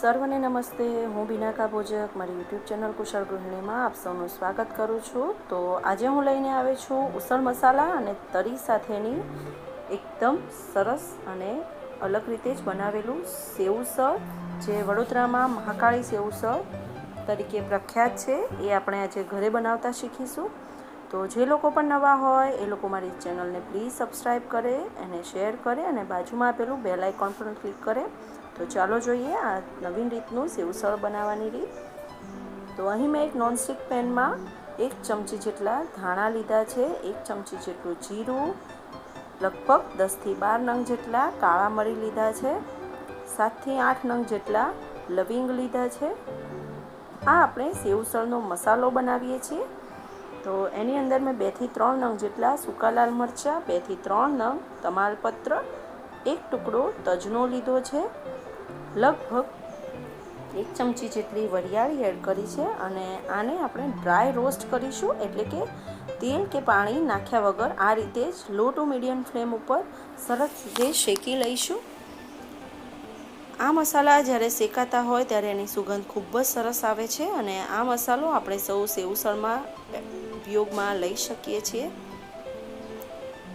સર્વને નમસ્તે, હું બિનાકા ભોજક, મારી યુટ્યુબ ચેનલ કુશળ ગૃહિણીમાં આપ સૌનું સ્વાગત કરું છું. તો આજે હું લઈને આવી છું ઉસળ મસાલા અને તરી સાથેની એકદમ સરસ અને અલગ રીતે જ બનાવેલું સેવુસળ જે વડોદરામાં મહાકાળી સેવુસળ તરીકે પ્રખ્યાત છે. એ આપણે આજે ઘરે બનાવતા શીખીશું. તો જે લોકો પણ નવા હોય, એ લોકો મારી ચેનલને પ્લીઝ સબસ્ક્રાઈબ કરે અને શેર કરે અને બાજુમાં આપેલું બેલ આઇકોન પણ ક્લિક કરે. તો ચાલો જોઈએ આ નવીન રીતનું સેવસળ બનાવવાની રીત. તો અહીં મેં એક નોનસ્ટિક પેનમાં એક ચમચી જેટલા ધાણા લીધા છે, એક ચમચી જેટલું જીરું, લગભગ દસથી બાર નંગ જેટલા કાળા મરી લીધા છે, સાતથી આઠ નંગ જેટલા લવિંગ લીધા છે. આ આપણે સેવસળનો મસાલો બનાવીએ છીએ. તો એની અંદર મેં બેથી ત્રણ નંગ જેટલા સૂકા લાલ મરચાં, બેથી ત્રણ નંગ તમાલપત્ર, એક ટુકડો તજનો લીધો છે. લગભગ એક ચમચી જેટલી વરિયાળી એડ કરી છે અને આને આપણે ડ્રાય રોસ્ટ કરીશું, એટલે કે તેલ કે પાણી નાખ્યા વગર આ રીતે જ લો ટુ મીડિયમ ફ્લેમ ઉપર સરસ રીતે શેકી લઈશું. આ મસાલા જ્યારે શેકાતા હોય ત્યારે એની સુગંધ ખૂબ જ સરસ આવે છે અને આ મસાલો આપણે સૌ સેવસળમાં ઉપયોગમાં લઈ શકીએ છીએ.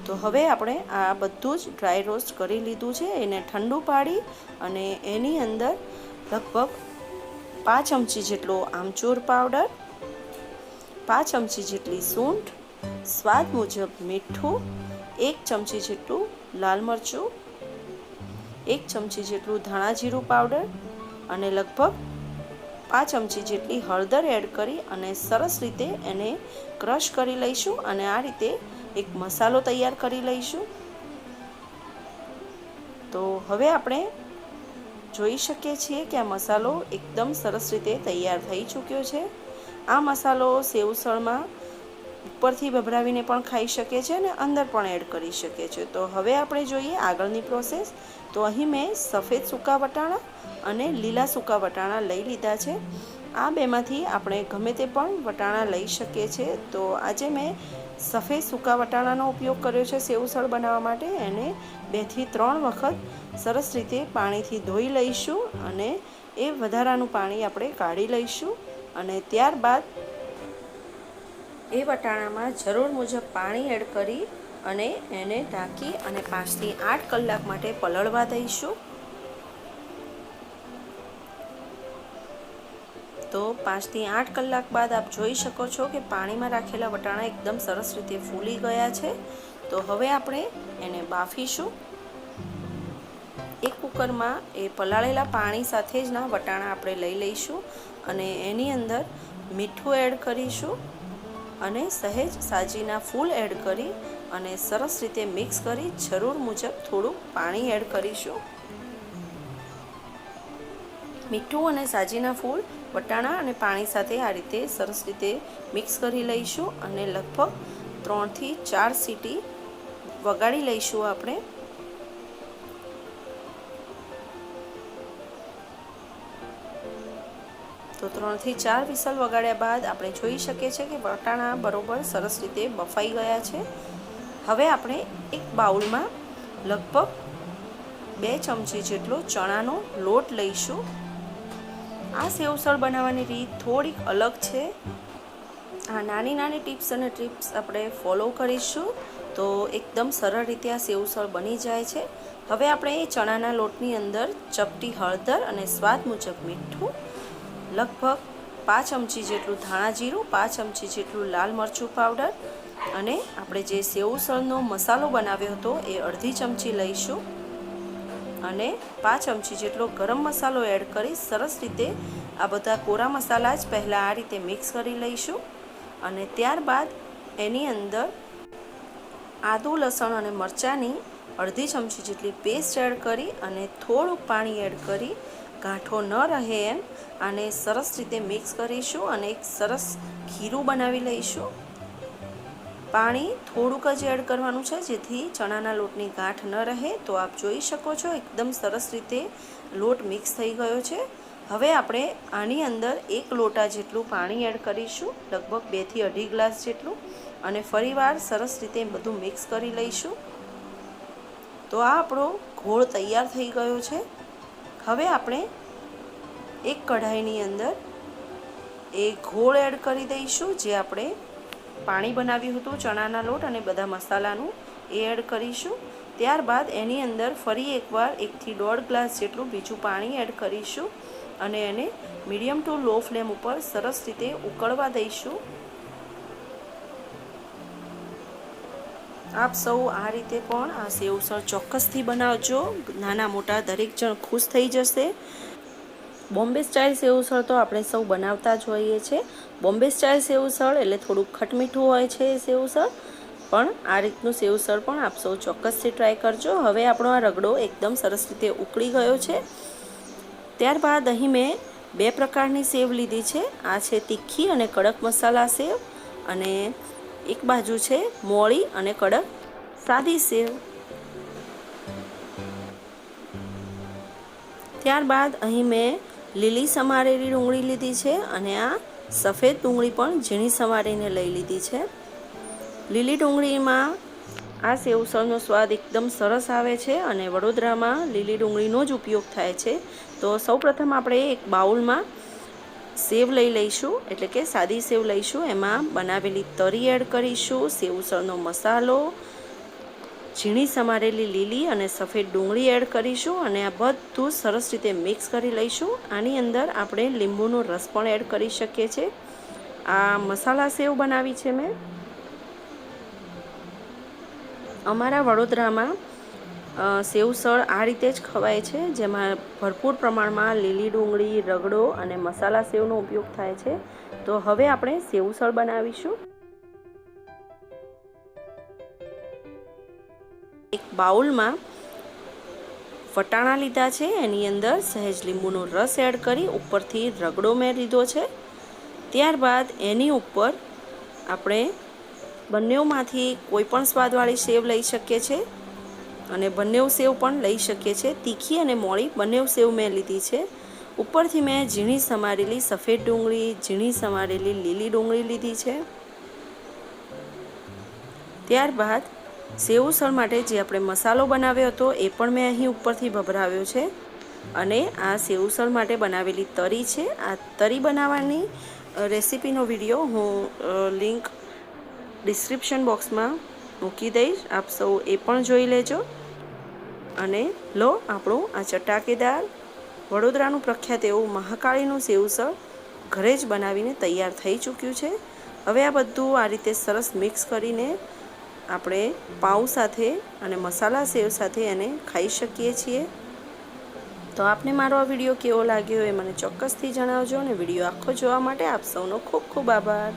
તો હવે આપણે આ બધું જ ડ્રાય રોસ્ટ કરી લીધું છે. એને ઠંડુ પાડી અને એની અંદર લગભગ પાંચ ચમચી જેટલો આમચૂર પાવડર પાંચ ચમચી જેટલી સૂંઠ, સ્વાદ મુજબ મીઠું, એક ચમચી જેટલું લાલ મરચું, એક ચમચી જેટલું ધાણા જીરું પાવડર અને લગભગ પાંચ ચમચી જેટલી હળદર એડ કરી અને સરસ રીતે એને ક્રશ કરી લઈશું અને આ રીતે એક મસાલો તૈયાર કરી લઈશું. તો હવે આપણે જોઈ શકીએ છીએ કે આ મસાલો એકદમ સરસ રીતે તૈયાર થઈ ચૂક્યો છે. આ મસાલો સેવસળમાં ઉપરથી ભભરાવીને પણ ખાઈ શકે છે અને અંદર પણ એડ કરી શકે છે. તો હવે આપણે જોઈએ આગળની પ્રોસેસ. તો અહીં મેં સફેદ સૂકા વટાણા અને લીલા સૂકા વટાણા લઈ લીધા છે. આ બેમાંથી આપણે ગમે તે પણ વટાણા લઈ શકીએ છીએ. તો આજે મેં સફેદ સૂકા વટાણાનો ઉપયોગ કર્યો છે સેવસળ બનાવવા માટે. એને બેથી ત્રણ વખત સરસ રીતે પાણીથી ધોઈ લઈશું અને એ વધારાનું પાણી આપણે કાઢી લઈશું અને ત્યારબાદ એ વટાણામાં જરૂર મુજબ પાણી એડ કરી અને એને ઢાંકી અને પાંચથી આઠ કલાક માટે પલળવા દઈશું. તો પાંચથી આઠ કલાક બાદ આપ જોઈ શકો છો કે પાણીમાં રાખેલા વટાણા એકદમ સરસ રીતે ફૂલી ગયા છે. તો હવે આપણે એને બાફીશું. એક કુકરમાં એ પલાળેલા પાણી સાથે જ ના વટાણા આપણે લઈ લઈશું અને એની અંદર મીઠું એડ કરીશું અને સહેજ સાજીના ફૂલ એડ કરી અને સરસ રીતે મિક્સ કરી જરૂર મુજબ થોડુંક પાણી એડ કરીશું. મીઠું અને સાજીના ફૂલ વટાણા અને પાણી સાથે આ રીતે સરસ રીતે મિક્સ કરી લઈશું અને લગભગ ત્રણથી ચાર સીટી વગાડી લઈશું આપણે. તો ત્રણથી ચાર વિસલ વગાડ્યા બાદ આપણે જોઈ શકીએ છીએ કે વટાણા બરોબર સરસ રીતે બફાઈ ગયા છે. હવે આપણે એક બાઉલમાં લગભગ બે ચમચી જેટલો ચણાનો લોટ લઈશું. આ સેવસળ બનાવવાની રીત થોડીક અલગ છે. આ નાની નાની ટિપ્સ અને ટ્રીપ્સ આપણે ફોલો કરીશું તો એકદમ સરળ રીતે આ સેવસળ બની જાય છે. હવે આપણે એ ચણાના લોટની અંદર ચપટી હળદર અને સ્વાદ મુજબ મીઠું, લગભગ પાંચ ચમચી જેટલું ધાણા જીરું, પાંચ ચમચી જેટલું લાલ મરચું પાવડર અને આપણે જે સેવસળનો મસાલો બનાવ્યો હતો એ અડધી ચમચી લઈશું. અને પાંચ ચમચી જેટલો ગરમ મસાલો એડ કરી સરસ રીતે આ બધા કોરા મસાલા જ પહેલાં આ રીતે મિક્સ કરી લઈશું. અને ત્યારબાદ એની અંદર આદું, લસણ અને મરચાંની અડધી ચમચી જેટલી પેસ્ટ એડ કરી અને થોડુંક પાણી એડ કરી, ગાંઠો ન રહે એમ, આને સરસ રીતે મિક્સ કરીશું અને એક સરસ ખીરું બનાવી લઈશું. પાણી થોડુંક જ એડ કરવાનું છે, જેથી ચણાના લોટની ગાંઠ ન રહે. તો આપ જોઈ શકો છો, એકદમ સરસ રીતે લોટ મિક્સ થઈ ગયો છે. હવે આપણે આની અંદર એક લોટા જેટલું પાણી એડ કરીશું, લગભગ બેથી અઢી ગ્લાસ જેટલું, અને ફરીવાર સરસ રીતે બધું મિક્સ કરી લઈશું. તો આ આપણો ઘોળ તૈયાર થઈ ગયો છે. હવે આપણે એક કઢાઈની અંદર એ ઘોળ એડ કરી દઈશું, જે આપણે પાણી બનાવ્યું હતું, ચણાના લોટ અને બધા મસાલાનું એ એડ કરીશું. ત્યારબાદ એની અંદર ફરી એકવાર એકથી દોઢ ગ્લાસ જેટલું બીજું પાણી એડ કરીશું અને એને મીડિયમ ટુ લો ફ્લેમ ઉપર સરસ રીતે ઉકળવા દઈશું. આપ સૌ આ રીતે પણ આ સેવસળ ચોક્કસથી બનાવજો. નાના મોટા દરેક જણ ખુશ થઈ જશે. બોમ્બે સ્ટાઇલ સેવસળ તો આપણે સૌ બનાવતા જ હોઈએ છીએ. બોમ્બે સ્ટાઇલ સેવસળ એટલે થોડુંક ખટમીઠું હોય છે એ સેવસળ પણ આ રીતનું સેવસળ પણ આપ સૌ ચોક્કસથી ટ્રાય કરજો. હવે આપણો આ રગડો એકદમ સરસ રીતે ઉકળી ગયો છે. ત્યારબાદ અહીં મેં બે પ્રકારની સેવ લીધી છે. આ છે તીખી અને કડક મસાલા સેવ અને એક બાજુ છે મોળી અને કડક સાદી સેવ. ત્યારબાદ અહીં મેં લીલી સમારેલી ડુંગળી લીધી છે અને આ સફેદ ડુંગળી પણ ઝીણી સમારીને લઈ લીધી છે. લીલી ડુંગળીમાં આ સેવસળનો સ્વાદ એકદમ સરસ આવે છે અને વડોદરામાં લીલી ડુંગળીનો જ ઉપયોગ થાય છે. તો સૌપ્રથમ આપણે એક બાઉલમાં સેવ લઈ લઈશું, એટલે કે સાદી સેવ લઈશું. એમાં બનાવેલી તરી એડ કરીશું સેવસળનો મસાલો ઝીણી સમારેલી લીલી અને સફેદ ડુંગળી એડ કરીશું અને આ બધું સરસ રીતે મિક્સ કરી લઈશું. આની અંદર આપણે લીંબુનો રસ પણ એડ કરી શકીએ છીએ. આ મસાલા સેવ બનાવી છે મેં. અમારા વડોદરામાં સેવસળ આ રીતે જ ખવાય છે, જેમાં ભરપૂર પ્રમાણમાં લીલી ડુંગળી, રગડો અને મસાલા સેવનો ઉપયોગ થાય છે. તો હવે આપણે સેવસળ બનાવીશું. એક બાઉલમાં વટાણા લીધા છે. એની અંદર સહેજ લીંબુનો રસ એડ કરી ઉપરથી રગડો મેં લીધો છે. ત્યારબાદ એની ઉપર આપણે બંનેમાંથી કોઈ પણ સ્વાદવાળી સેવ લઈ શકીએ છીએ અને બંને સેવ પણ લઈ શકીએ છીએ તીખી અને મોળી બંને સેવ મેં લીધી છે. ઉપરથી મેં ઝીણી સમારેલી સફેદ ડુંગળી, ઝીણી સમારેલી લીલી ડુંગળી લીધી છે. ત્યારબાદ સેવસળ માટે જે આપણે મસાલો બનાવ્યો હતો એ પણ મેં અહીં ઉપરથી ભભરાવ્યો છે. અને આ સેવસળ માટે બનાવેલી તરી છે. આ તરી બનાવવાની રેસીપીનો વીડિયો હું લિંક ડિસ્ક્રિપ્શન બોક્સમાં મૂકી દઈશ. આપ સૌ એ પણ જોઈ લેજો. અને લો આપણું આ ચટાકેદાર વડોદરાનું પ્રખ્યાત એવું મહાકાળીનું સેવસળ ઘરે જ બનાવીને તૈયાર થઈ ચૂક્યું છે. હવે આ બધું આ રીતે સરસ મિક્સ કરીને આપણે પાઉં સાથે અને મસાલા સેવ સાથે એને ખાઈ શકીએ છીએ. તો આપને મારો આ વીડિયો કેવો લાગ્યો એ મને ચોક્કસથી જણાવજો અને વીડિયો આખો જોવા માટે આપ સૌનો ખૂબ ખૂબ આભાર.